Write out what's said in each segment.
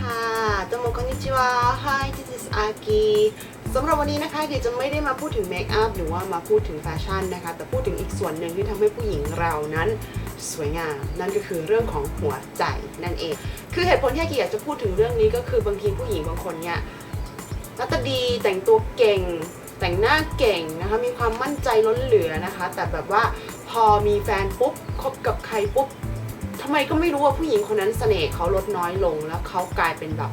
ค่ะโตโมคอนิชิวะ Hi this is Aki สำหรับวันนี้นะคะเดี๋ยวจะไม่ได้มาพูดถึงเมคอัพหรือว่ามาพูดถึงแฟชั่นนะคะ แต่พูดถึงอีกส่วนหนึ่งที่ทำให้ผู้หญิงเรานั้นสวยงาม นั่นก็คือเรื่องของหัวใจนั่นเอง คือเหตุผลที่อากิอยากจะพูดถึงเรื่องนี้ก็คือบางทีผู้หญิงบางคนเนี่ยหน้าตาดีแต่งตัวเก่ง แต่งหน้าเก่งนะคะมีความมั่นใจล้นเหลือนะคะ แต่แบบว่าพอมีแฟนปุ๊บคบกับใครปุ๊บ ทำไมก็ไม่รู้ว่าผู้หญิงคนนั้นเสน่ห์เขาลดน้อยลงแล้วเขากลายเป็นแบบ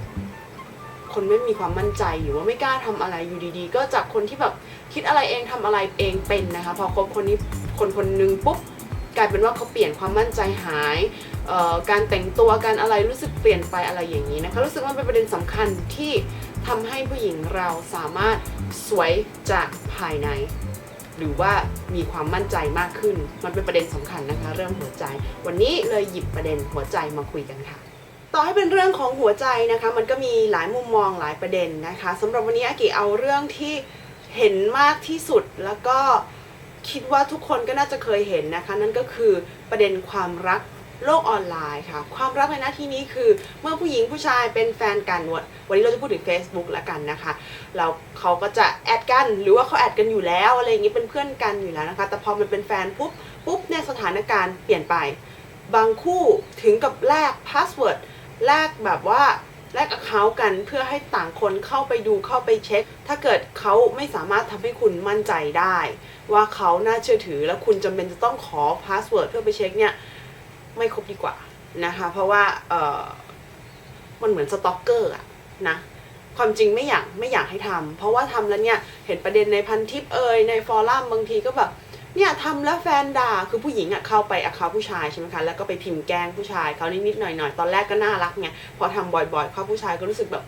คนไม่มีความมั่นใจหรือว่าไม่กล้าทำอะไรอยู่ดีๆ ก็จากคนที่แบบคิดอะไรเองทำอะไรเองเป็นนะคะพอคบคนนี้คนคนนึงปุ๊บกลายเป็นว่าเขาเปลี่ยนความมั่นใจหายการแต่งตัวการอะไรรู้สึกเปลี่ยนไปอะไรอย่างนี้นะคะรู้สึกว่าเป็นประเด็นสำคัญที่ทำให้ผู้หญิงเราสามารถสวยจากภายใน หรือว่ามีความมั่นใจมากขึ้น มันเป็นประเด็นสำคัญนะคะ เรื่องหัวใจ วันนี้เลยหยิบประเด็นหัวใจมาคุยกันค่ะ ต่อให้เป็นเรื่องของหัวใจนะคะ มันก็มีหลายมุมมองหลายประเด็นนะคะสำหรับวันนี้อากิเอาเรื่องที่เห็นมากที่สุดแล้วก็คิดว่าทุกคนก็น่าจะเคยเห็นนะคะ นั่นก็คือประเด็นความรัก โลกออนไลน์ค่ะ ความรักในหน้าที่นี้คือ เมื่อผู้หญิงผู้ชายเป็นแฟนกันวันวันนี้เราจะพูดถึง Facebook ล้วกันนะคะแล้วเขาก็จะแอดกันหรือว่าเขาแอดกันอยู่แล้วอะไรอย่างนี้เป็นเพื่อนกันอยู่แล้วนะคะ แต่พอมันเป็นแฟนปุ๊บปุ๊บเนี่ยสถานการณ์เปลี่ยนไป บางคู่ถึงกับแลกพาสเวิร์ดแลกแบบว่าแลก Account กันเพื่อให้ต่างคนเข้าไปดูเข้าไปเช็ค ถ้าเกิดเขาไม่สามารถทำให้คุณมั่นใจได้ ว่าเขาน่าเชื่อถือแล้วคุณจำเป็นจะต้องขอพาสเวิร์ดเพื่อไปเช็คเนี่ย ไม่ครบดีกว่านะคะ เพราะว่าเออมันเหมือนสต็อกเกอร์อะนะความจริงไม่อยากไม่อยากให้ทำเพราะว่าทำแล้วเนี่ยเห็นประเด็นในพันทิปเอ่ยในฟอรัมบางทีก็แบบเนี่ยทำแล้วแฟนด่าคือผู้หญิงอะเข้าไปอะเขาผู้ชายใช่ไหมคะแล้วก็ไปพิมพ์แกล้งผู้ชายเขานิดๆหน่อยๆตอนแรกก็น่ารักไงพอทำบ่อยๆเข้าผู้ชายก็รู้สึกแบบ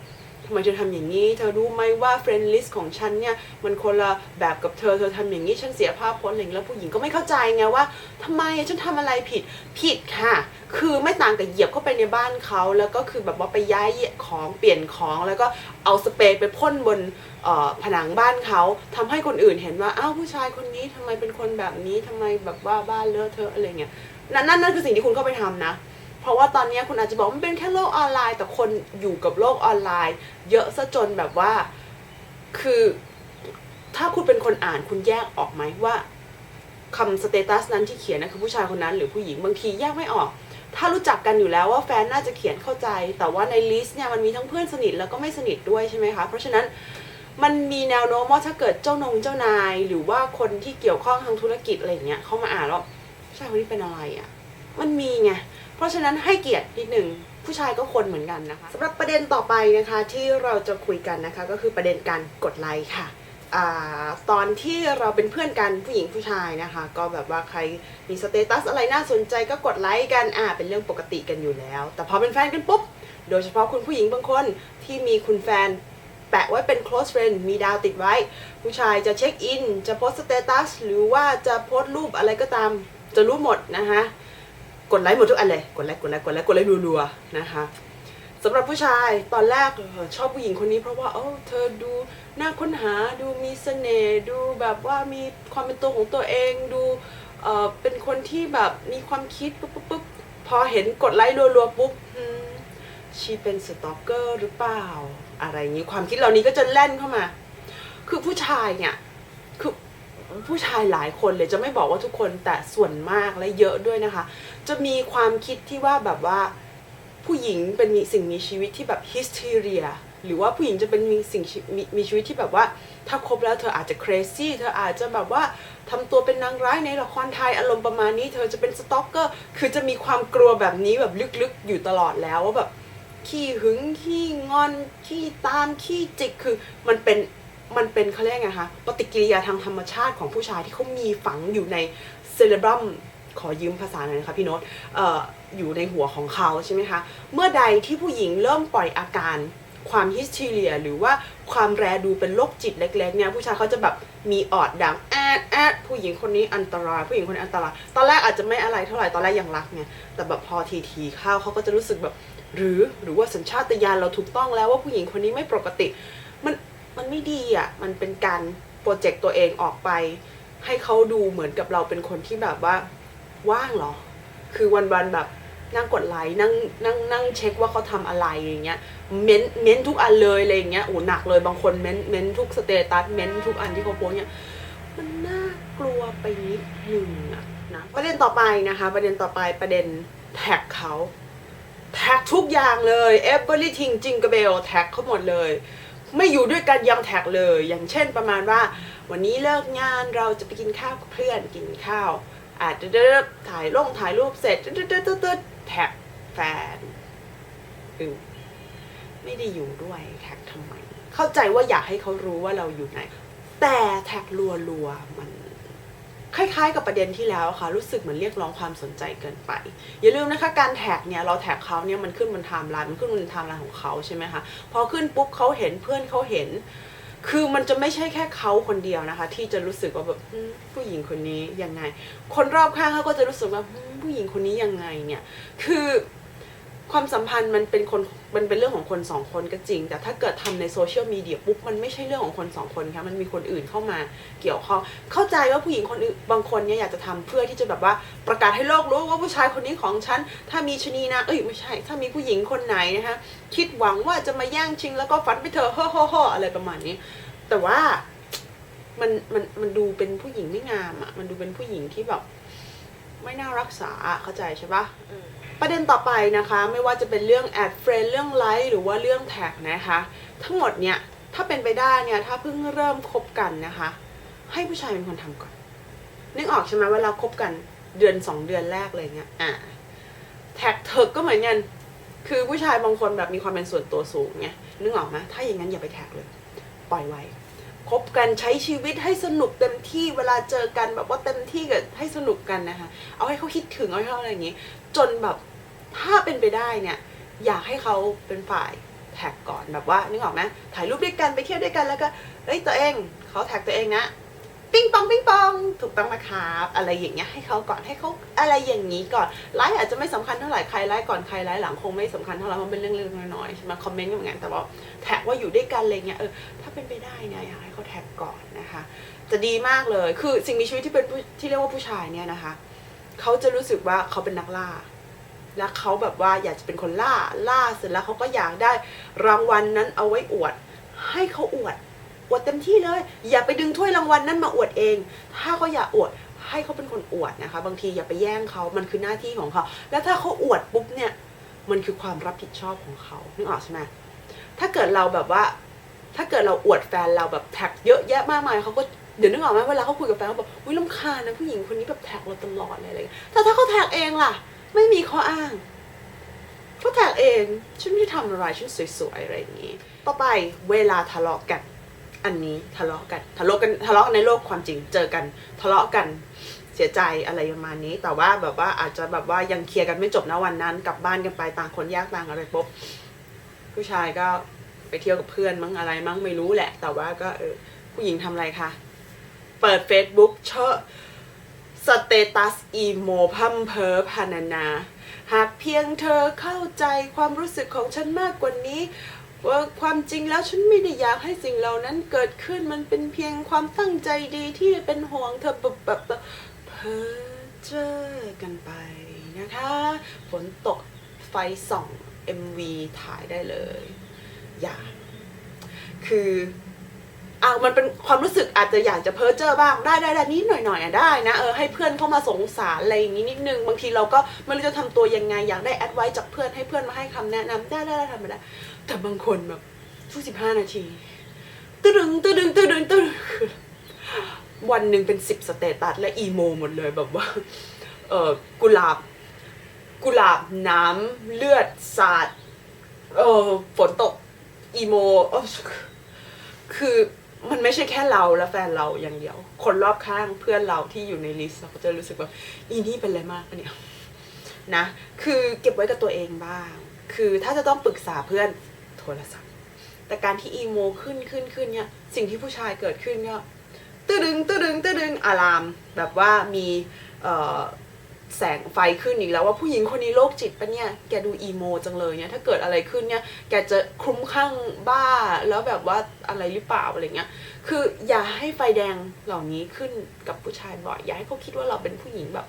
ำไมเธอทำอย่างนี้ เธอรู้ไหมว่าเฟรนด์ลิสต์ของฉันเนี่ยมันคนละแบบกับเธอ เธอทำอย่างนี้ฉันเสียภาพพจน์อะไรอย่างนี้แล้วผู้หญิงก็ไม่เข้าใจไงว่าทำไมฉันทำอะไรผิดผิดค่ะ คือไม่ต่างกับเหยียบเข้าไปในบ้านเขาแล้วก็คือแบบว่าไปย้ายของเปลี่ยนของแล้วก็เอาสเปรย์ไปพ่นบนผนังบ้านเขาทำให้คนอื่นเห็นว่าอ้าวผู้ชายคนนี้ทำไมเป็นคนแบบนี้ทำไมแบบว่าบ้านเลอะเทอะอะไรเงี้ยนั่นนั่นนั่นคือสิ่งที่คุณเข้าไปทำนะ เพราะว่าตอนนี้คุณอาจจะบอกมันเป็นแค่โลกออนไลน์ แต่คนอยู่กับโลกออนไลน์ เยอะซะจนแบบว่า คือถ้าคุณเป็นคนอ่านคุณแยกออกไหมว่าคำสเตตัสนั้นที่เขียนนะคือผู้ชายคนนั้นหรือผู้หญิงบางทีแยกไม่ออก ถ้ารู้จักกันอยู่แล้วว่าแฟนน่าจะเขียนเข้าใจ แต่ว่าในลิสต์เนี่ยมันมีทั้งเพื่อนสนิทแล้วก็ไม่สนิทด้วยใช่ไหมคะ เพราะฉะนั้นมันมีแนวโน้มว่าถ้าเกิดเจ้านงเจ้านาย หรือว่าคนที่เกี่ยวข้องทางธุรกิจอะไรอย่างเงี้ยเขามาอ่านแล้วผู้ชายคนนี้เป็นอะไรอะ่ะ มันมีไง เพราะฉะนั้นให้เกียรตินิดหนึ่งผู้ชายก็คนเหมือนกันนะคะสำหรับประเด็นต่อไปนะคะที่เราจะคุยกันนะคะก็คือประเด็นการกดไลค์ค่ะอตอนที่เราเป็นเพื่อนกันผู้หญิงผู้ชายนะคะ ก็แบบว่าใครมีสเตตัสอะไรน่าสนใจก็กดไลค์กันอ่าเป็นเรื่องปกติกันอยู่แล้ว แต่พอเป็นแฟนกันปุ๊บ โดยเฉพาะคุณผู้หญิงบางคนที่มีคุณแฟนแปะไว้เป็น close friend มีดาวติดไว้ ผู้ชายจะเช็คอิน จะโพสสเตตัสหรือว่าจะโพสต์รูปอะไรก็ตาม จะรู้หมดนะคะ กดไลค์หมดทุกอันเลยกดไลค์กดไลค์กดไลค์กดไลค์รัวๆนะคะสำหรับผู้ชายตอนแรกชอบผู้หญิงคนนี้เพราะว่าเออเธอดูน่าค้นหาดูมีเสน่ห์ดูแบบว่ามีความเป็นตัวของตัวเองดูเออเป็นคนที่แบบมีความคิดปุ๊บปุ๊บปุ๊บพอเห็นกดไลค์รัวๆปุ๊บชีเป็นสตอกเกอร์หรือเปล่า อะไรอย่างนี้ความคิดเหล่านี้ก็จะแล่นเข้ามา คือผู้ชายเนี่ย ผู้ชายหลายคนเลยจะไม่บอกว่าทุกคนแต่ส่วนมากและเยอะด้วยนะคะ จะมีความคิดที่ว่าแบบว่าผู้หญิงเป็นมีสิ่งมีชีวิตที่แบบ hysteria หรือว่าผู้หญิงจะเป็นมีสิ่งมีมีชีวิตที่แบบว่า ถ้าคบแล้วเธออาจจะ crazy เธออาจจะแบบว่าทำตัวเป็นนางร้ายในละครไทยอารมณ์ประมาณนี้ เธอจะเป็นสต็อกเกอร์คือจะมีความกลัวแบบนี้แบบลึกๆ อยู่ตลอดแล้วว่าแบบขี้หึงขี้งอนขี้ตามขี้จิกคือมันเป็น มันเป็นเขาเรียกไงคะปฏิกิริยาทางธรรมชาติของผู้ชายที่เขามีฝังอยู่ในเซเลบรัมขอยืมภาษาหน่อยนะคะพี่โน้ตออยู่ในหัวของเขาใช่ไหมคะ เมื่อใดที่ผู้หญิงเริ่มปล่อยอาการความฮิสทีเรีย หรือว่าความแรดูเป็นโรคจิตเล็กๆเนี่ยผู้ชายเขาจะแบบมีออดดังแอดแอดผู้หญิงคนนี้อันตราย ผู้หญิงคนนี้อันตรายตอนแรกอาจจะไม่อะไรเท่าไหร่ตอนแรกยังรักไงแต่แบบพอทีทีๆเข้าเขาก็จะรู้สึกแบบ หรือหรือว่าสัญชาตญาณเราถูกต้องแล้วว่าผู้หญิงคนนี้ไม่ปกติ มัน มันไม่ดีอะ มันเป็นการโปรเจกต์ตัวเองออกไป ให้เขาดูเหมือนกับเราเป็นคนที่แบบว่าว่างเหรอ คือวันๆแบบนั่งกดไลค์นั่งนั่งนั่งเช็คว่าเขาทำอะไรอย่างเงี้ยเม้นเม้นทุกอันเลยอะไรอย่างเงี้ยโอ้หนักเลยบางคนเม้นเม้นทุกสเตตัสเม้นทุกอันที่เขาโพสเนี่ยมันน่ากลัวไปนิดหนึ่งอะนะประเด็นต่อไปนะคะ ประเด็นต่อไปประเด็นแท็กเขาแท็กทุกอย่างเลย everything จิงกระเบลแท็กเขาหมดเลย ไม่อยู่ด้วยกันยังแท็กเลย อย่างเช่นประมาณว่า วันนี้เลิกงานเราจะไปกินข้าวกับเพื่อนกินข้าว อาจจะถ่ายลงถ่ายรูปเสร็จแท็กแฟนอืมไม่ได้อยู่ด้วยแท็กทำไม เข้าใจว่าอยากให้เขารู้ว่าเราอยู่ไหน แต่แท็กรัวๆมัน คล้ายๆ กับประเด็นที่แล้วค่ะ รู้สึกเหมือนเรียกร้องความสนใจเกินไป อย่าลืมนะคะการแท็กเนี่ยเราแท็กเขาเนี่ยมันขึ้นบนไทม์ไลน์มันขึ้นบนไทม์ไลน์ของเขาใช่ไหมคะพอขึ้นปุ๊บเขาเห็นเพื่อนเขาเห็น คือมันจะไม่ใช่แค่เขาคนเดียวนะคะ ที่จะรู้สึกว่าแบบผู้หญิงคนนี้ยังไง คนรอบข้างเขาก็จะรู้สึกว่าผู้หญิงคนนี้ยังไงเนี่ย คือ ความสัมพันธ์มันเป็นคนมันเป็นเรื่องของคนสองคนก็จริง แต่ถ้าเกิดทำในโซเชียลมีเดียปุ๊บมันไม่ใช่เรื่องของคนสองคนค่ะมันมีคนอื่นเข้ามาเกี่ยวข้องเข้าใจว่าผู้หญิงคนอื่นบางคนเนี่ยอยากจะทำเพื่อที่จะแบบว่าประกาศให้โลกรู้ว่าผู้ชายคนนี้ของฉัน ถ้ามีชนีนะเอ้ยไม่ใช่ ถ้ามีผู้หญิงคนไหนนะคะคิดหวังว่าจะมาแย่งชิงแล้วก็ฝันไปเถอะฮ่อฮ่อฮ่ออะไรประมาณนี้ แต่ว่ามันมันมันดูเป็นผู้หญิงไม่งามอะ่ะมันดูเป็นผู้หญิงที่แบบไม่น่ารักษาเข้าใจใช่ปะ ประเด็นต่อไปนะคะ ไม่ว่าจะเป็นเรื่องแอดเฟรนเรื่องไลค์หรือว่าเรื่องแท็กนะคะ ทั้งหมดเนี่ยถ้าเป็นไปได้เนี่ยถ้าเพิ่งเริ่มคบกันนะคะ ให้ผู้ชายเป็นคนทำก่อน นึกออกใช่ไหมเวลาคบกันเดือนสองเดือนแรกเลยเนี่ยอ่าแท็กเถิกก็เหมือนกันคือผู้ชายบางคนแบบมีความเป็นส่วนตัวสูงไงนึกออกไหมถ้าอย่างนั้นอย่าไปแท็กเลย ปล่อยไว้คบกันใช้ชีวิตให้สนุกเต็มที่เวลาเจอกันแบบว่าเต็มที่กับให้สนุกกันนะคะ เอาให้เขาคิดถึงเอาให้เขาอะไรอย่างนี้ จนแบบ ถ้าเป็นไปได้เนี่ยอยากให้เขาเป็นฝ่ายแท็กก่อนแบบว่านึกออกไหมถ่ายรูปด้วยกันไปเที่ยวด้วยกันแล้วก็เอ้ยตัวเองเขาแท็กตัวเองนะปิ้งปองปิ้งปองถูกต้องนะครับอะไรอย่างเงี้ยให้เขาก่อนให้เขาอะไรอย่างนี้ก่อนไลค์อาจจะไม่สำคัญเท่าไหร่ใครไลค์ก่อนใครไลค์หลังคงไม่สำคัญเท่าไหร่เพราะเป็นเรื่องเล็กน้อยๆใช่ไหมคอมเมนต์ก็เหมือนกันแต่ว่าแท็กว่าอยู่ด้วยกันอะไรเงี้ยเออถ้าเป็นไปได้เนี่ยอยากให้เขาแท็กก่อนนะคะ จะดีมากเลยคือสิ่งมีชีวิตที่เป็นที่เรียกว่าผู้ชายเนี่ยนะคะเขาจะรู้สึกว่าเขาเป็นนักล่า และเขาแบบว่าอยากจะเป็นคนล่าล่าเสร็จแล้วเขาก็อยากได้รางวัลนั้นเอาไว้อวด ให้เขาอวด อวดเต็มที่เลย อย่าไปดึงถ้วยรางวัลนั้นมาอวดเอง ถ้าเขาอยากอวดให้เขาเป็นคนอวดนะคะ บางทีอย่าไปแย่งเขามันคือหน้าที่ของเขา แล้วถ้าเขาอวดปุ๊บเนี่ยมันคือความรับผิดชอบของเขานึกออกใช่ไหมถ้าเกิดเราแบบว่า ถ้าเกิดเราอวดแฟนเราแบบแท็กเยอะแยะมากมายเขาก็เดี๋ยวนึกออกไหมเวลาเขาคุยกับแฟนเขาบอกอุ้ยลำคาญนะผู้หญิงคนนี้แบบแท็กเราตลอดอะไรอย่างเงี้ยแต่ถ้าเขาแท็กเองล่ะ ไม่มีข้ออ้างเขาแท็กเองฉันไม่ได้ทำอะไรฉันสวยๆอะไรอย่างนี้ ต่อไปเวลาทะเลาะกัน อันนี้ทะเลาะกันทะเลาะกันทะเลาะในโลกความจริงเจอกัน ทะเลาะกันเสียใจอะไรประมาณนี้ แต่ว่าแบบว่าอาจจะแบบว่ายังเคลียร์กันไม่จบนะวันนั้น กลับบ้านกันไปต่างคนแยกต่างอะไรปุ๊บผู้ชายก็ไปเที่ยวกับเพื่อนมั้งอะไรมั้งไม่รู้แหละ แต่ว่าก็เออผู้หญิงทำอะไรคะเปิด Facebook เชอะ สเตตัสอีโมพัมเพอพานานา หากเพียงเธอเข้าใจความรู้สึกของฉันมากกว่านี้ว่าความจริงแล้วฉันไม่ได้อยากให้สิ่งเหล่านั้นเกิดขึ้นมันเป็นเพียงความตั้งใจดีที่เป็นห่วงเธอแบบแบบเพ้อเจอกันไปนะคะฝนตกไฟส่อง MV ถ่ายได้เลย อย่า คือ อะมันเป็นความรู้สึกอาจจะอยากจะเพ้อเจ้อบ้างได้ได้ได้นิดหน่อยหน่อยอะได้นะเออให้เพื่อนเข้ามาสงสารอะไรอย่างนี้นิดนึงบางทีเราก็ไม่รู้จะทำตัวยังไงอยากได้แอดไว้จากเพื่อนให้เพื่อนมาให้คำแนะนำได้ได้ได้ทำไปได้แต่บางคนแบบทุกสิบห้านาทีตึดึงตึดึงตึดึงตึดึงวันหนึ่งเป็นสิบสเตตัสและอีโมหมดเลยแบบว่าเออกุหลาบ กุหลาบน้ำเลือดสาดเออฝนตกอีโมเออคือ มันไม่ใช่แค่เราและแฟนเราอย่างเดียว คนรอบข้างเพื่อนเราที่อยู่ในลิสต์เราก็จะรู้สึกว่าอีนี่เป็นอะไรมากเนี่ยนะ คือเก็บไว้กับตัวเองบ้าง คือถ้าจะต้องปรึกษาเพื่อนโทรศัพท์ แต่การที่อีโมขึ้นขึ้นขึ้นเนี่ย สิ่งที่ผู้ชายเกิดขึ้นก็ตื้อดึงตื้อดึงตื้อดึงอะลาม แบบว่ามีเอ่อ แสงไฟขึ้นอีกแล้วว่าผู้หญิงคนนี้โรคจิตปะเนี่ย แกดูอีโมจังเลยเนี่ย ถ้าเกิดอะไรขึ้นเนี่ย แกจะคลุ้มคลั่งบ้าแล้วแบบว่าอะไรหรือเปล่าอะไรเงี้ย คืออย่าให้ไฟแดงเหล่านี้ขึ้นกับผู้ชายบ่อย อย่าให้เขาคิดว่าเราเป็นผู้หญิงแบบ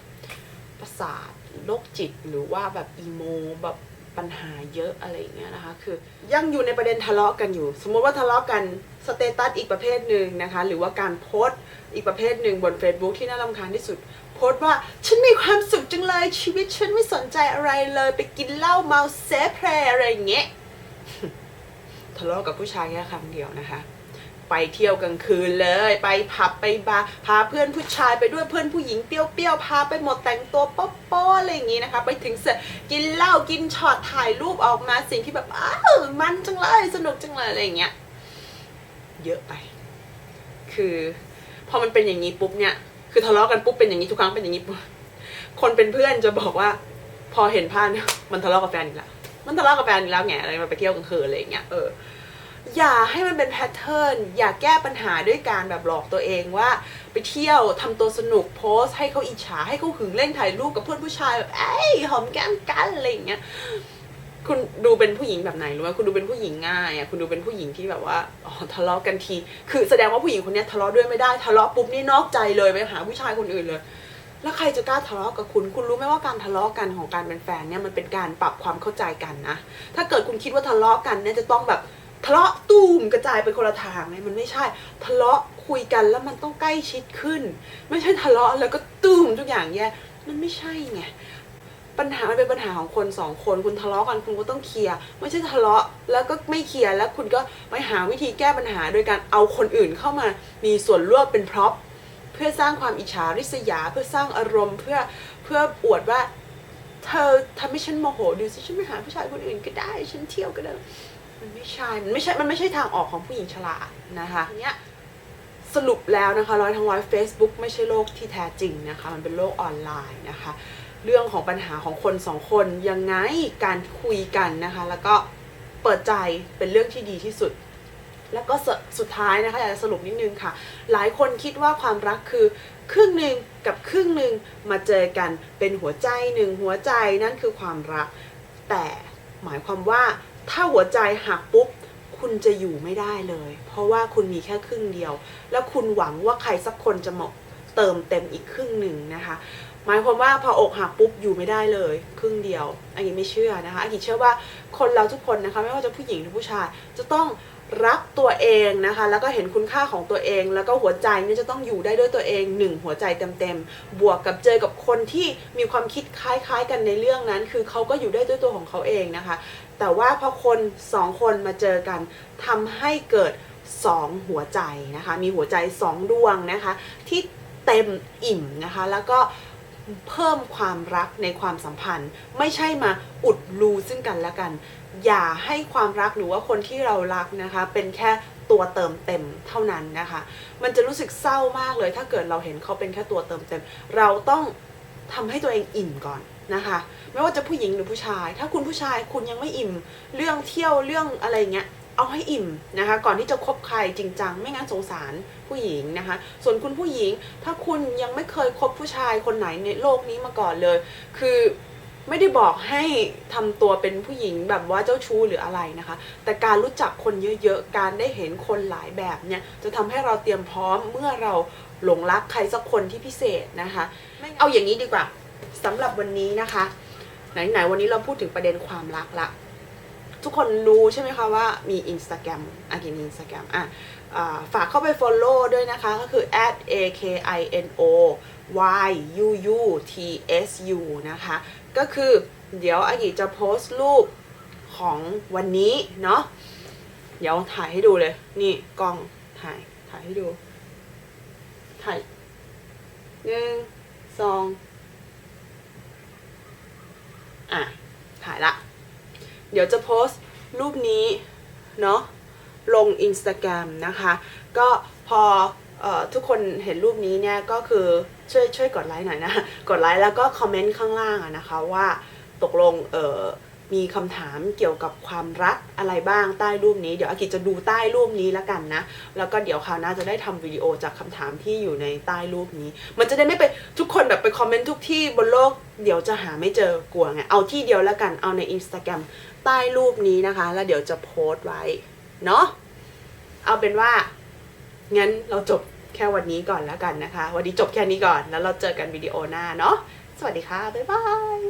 ประสาทโรคจิตหรือว่าแบบอีโมแบบปัญหาเยอะอะไรเงี้ยนะคะ คือยังอยู่ในประเด็นทะเลาะกันอยู่ สมมติว่าทะเลาะกันสเตตัสอีกประเภทหนึ่งนะคะ หรือว่าการโพสต์อีกประเภทหนึ่งบน Facebook ที่น่ารำคาญที่สุด พสต์ว่า ฉันมีความสุขจังเลยชีวิตฉันไม่สนใจอะไรเลยไปกินเหล้าเมาเซฟแพรอะไรอย่างเงี้ยทะเลาะกับผู้ชายแค่คำเดียวนะคะ ไปเที่ยวกลางคืนเลย ไปผับไปบาร์พาเพื่อนผู้ชายไปด้วยเพื่อนผู้หญิงเปรี้ยวๆพาไปหมดแต่งตัวป๊ะๆอะไรอย่างงี้นะคะ ไปถึงเสร็จกินเหล้ากินช็อตถ่ายรูปออกมาสิ่งที่แบบอ้าวมันจังเลยสนุกจังเลยอะไรอย่างเงี้ยเยอะไป คือ พอมันเป็นอย่างนี้ปุ๊บเนี่ย คือทะเลาะกันปุ๊บเป็นอย่างนี้ทุกครั้งเป็นอย่างนี้ปุ๊บคนเป็นเพื่อนจะบอกว่า พอเห็นภาพเนี่ยมันทะเลาะกับแฟนอีกแล้วมันทะเลาะกับแฟนอีกแล้วไงอะไรมาไปเที่ยวกลางคืนอะไรอย่างเงี้ยเอออย่าให้มันเป็นแพทเทิร์นอย่าแก้ปัญหาด้วยการแบบหลอกตัวเองว่า ไปเที่ยวทำตัวสนุกโพสต์ให้เขาอิจฉาให้เขาหึงเล่นถ่ายรูปกับเพื่อนผู้ชายแบบเอ้ยหอมแก้มกันอะไรอย่างเงี้ย คุณดูเป็นผู้หญิงแบบไหนรู้ไหมคุณดูเป็นผู้หญิงง่ายอะคุณดูเป็นผู้หญิงที่แบบว่าอ๋อทะเลาะกันที คือแสดงว่าผู้หญิงคนนี้ทะเลาะด้วยไม่ได้ทะเลาะปุ๊บนี่นอกใจเลยไปหาผู้ชายคนอื่นเลย แล้วใครจะกล้าทะเลาะกับคุณ คุณรู้ไหมว่าการทะเลาะกันของการเป็นแฟนเนี่ยมันเป็นการปรับความเข้าใจกันนะ ถ้าเกิดคุณคิดว่าทะเลาะกันเนี่ยจะต้องแบบทะเลาะตูมกระจายไปคนละทางเนี่ยมันไม่ใช่ ทะเลาะคุยกันแล้วมันต้องใกล้ชิดขึ้น ไม่ใช่ทะเลาะแล้วก็ตูมทุกอย่างแย่มันไม่ใช่ไง ปัญหามันเป็นปัญหาของคนสองคนคุณทะเลาะกันคุณก็ต้องเคลียร์ไม่ใช่ทะเลาะแล้วก็ไม่เคลียร์แล้วคุณก็ไปหาวิธีแก้ปัญหาโดยการเอาคนอื่นเข้ามามีส่วนร่วมเป็นพร็อพเพื่อสร้างความอิจฉาริษยา เพื่อสร้างอารมณ์ เพื่อเพื่ออวดว่า เธอทำให้ฉันโมโหดูสิฉันไปหาผู้ชายคนอื่นก็ได้ฉันเที่ยวก็ได้มันไม่ใช่มันไม่ใช่มันไม่ใช่ทางออกของผู้หญิงฉลาดนะคะเนี้ยสรุปแล้วนะคะร้อยทั้งร้อย Facebook ไม่ใช่โลกที่แท้จริงนะคะ มันเป็นโลกออนไลน์นะคะ เรื่องของปัญหาของคนสองคนยังไงการคุยกันนะคะ แล้วก็เปิดใจเป็นเรื่องที่ดีที่สุด แล้วก็สุดท้ายนะคะอยากจะสรุปนิดนึงค่ะ หลายคนคิดว่าความรักคือครึ่งหนึ่งกับครึ่งหนึ่งมาเจอกันเป็นหัวใจหนึ่งหัวใจนั่นคือความรัก แต่หมายความว่าถ้าหัวใจหักปุ๊บคุณจะอยู่ไม่ได้เลย เพราะว่าคุณมีแค่ครึ่งเดียว แล้วคุณหวังว่าใครสักคนจะมาเติมเต็มอีกครึ่งหนึ่งนะคะ หมายความว่าพออกหักปุ๊บอยู่ไม่ได้เลยครึ่งเดียวอันนี้ไม่เชื่อนะคะอันนี้เชื่อว่าคนเราทุกคนนะคะไม่ว่าจะผู้หญิงหรือผู้ชาย จะต้องรักตัวเองนะคะ แล้วก็เห็นคุณค่าของตัวเอง แล้วก็หัวใจเนี่ยจะต้องอยู่ได้ด้วยตัวเองหนึ่งหัวใจเต็มๆบวกกับเจอกับคนที่มีความคิดคล้ายๆ กันในเรื่องนั้น คือเขาก็อยู่ได้ด้วยตัวของเขาเองนะคะ แต่ว่าพอคนสองคนมาเจอกันทำให้เกิดสองหัวใจนะคะ มีหัวใจสองดวงนะคะ ที่เต็มอิ่มนะคะ แล้วก็ เพิ่มความรักในความสัมพันธ์ ไม่ใช่มาอุดรูซึ่งกันและกัน อย่าให้ความรักหรือว่าคนที่เรารักนะคะ เป็นแค่ตัวเติมเต็มเท่านั้นนะคะ มันจะรู้สึกเศร้ามากเลย ถ้าเกิดเราเห็นเขาเป็นแค่ตัวเติมเต็ม เราต้องทำให้ตัวเองอิ่มก่อนนะคะ ไม่ว่าจะผู้หญิงหรือผู้ชาย ถ้าคุณผู้ชายคุณยังไม่อิ่ม เรื่องเที่ยวเรื่องอะไรเงี้ย เอาให้อิ่มนะคะ ก่อนที่จะคบใครจริงจัง ไม่งั้นสงสารผู้หญิงนะคะ ส่วนคุณผู้หญิง ถ้าคุณยังไม่เคยคบผู้ชายคนไหนในโลกนี้มาก่อนเลย คือไม่ได้บอกให้ทำตัวเป็นผู้หญิงแบบว่าเจ้าชู้หรืออะไรนะคะ แต่การรู้จักคนเยอะๆ การได้เห็นคนหลายแบบเนี่ยจะทำให้เราเตรียมพร้อมเมื่อเราหลงรักใครสักคนที่พิเศษนะคะ เอาอย่างนี้ดีกว่าสำหรับวันนี้นะคะ ไหนๆวันนี้เราพูดถึงประเด็นความรักละ ทุกคนรู้ใช่ไหมคะว่ามี Instagram อากิน Instagram อะฝากเข้าไป Follow ด้วยนะคะ ก็คือ at a k i n o y u u t s u นะคะ ก็คือเดี๋ยวอากิจะโพสต์รูปของวันนี้เนาะเดี๋ยวถ่ายให้ดูเลย นี่กล้องถ่ายถ่ายให้ดู ถ่ายหนึ่งสองอะ ถ่ายละ เดี๋ยวจะโพสต์รูปนี้เนาะลง Instagram นะคะ ก็พอออทุกคนเห็นรูปนี้เนี่ยก็คือช่วยช่วยกดไลค์หน่อยนะ กดไลค์แล้วก็คอมเมนต์ข้างล่างอะนะคะว่าตกลงเออ มีคำถามเกี่ยวกับความรักอะไรบ้างใต้รูปนี้ เดี๋ยวอากิจะดูใต้รูปนี้แล้วกันนะ แล้วก็เดี๋ยวคราวหน้าจะได้ทำวิดีโอจากคำถามที่อยู่ในใต้รูปนี้ มันจะได้ไม่ไปทุกคนแบบไปคอมเมนต์ทุกที่บนโลกเดี๋ยวจะหาไม่เจอกลัวไงเอาที่เดียวแล้วกันเอาใน Instagram ใต้รูปนี้นะคะ แล้วเดี๋ยวจะโพสต์ไว้เนาะเอาเป็นว่างั้นเราจบแค่วันนี้ก่อนแล้วกันนะคะ วันนี้จบแค่นี้ก่อน แล้วเราเจอกันวิดีโอหน้าเนาะ สวัสดีค่ะ บ๊ายบาย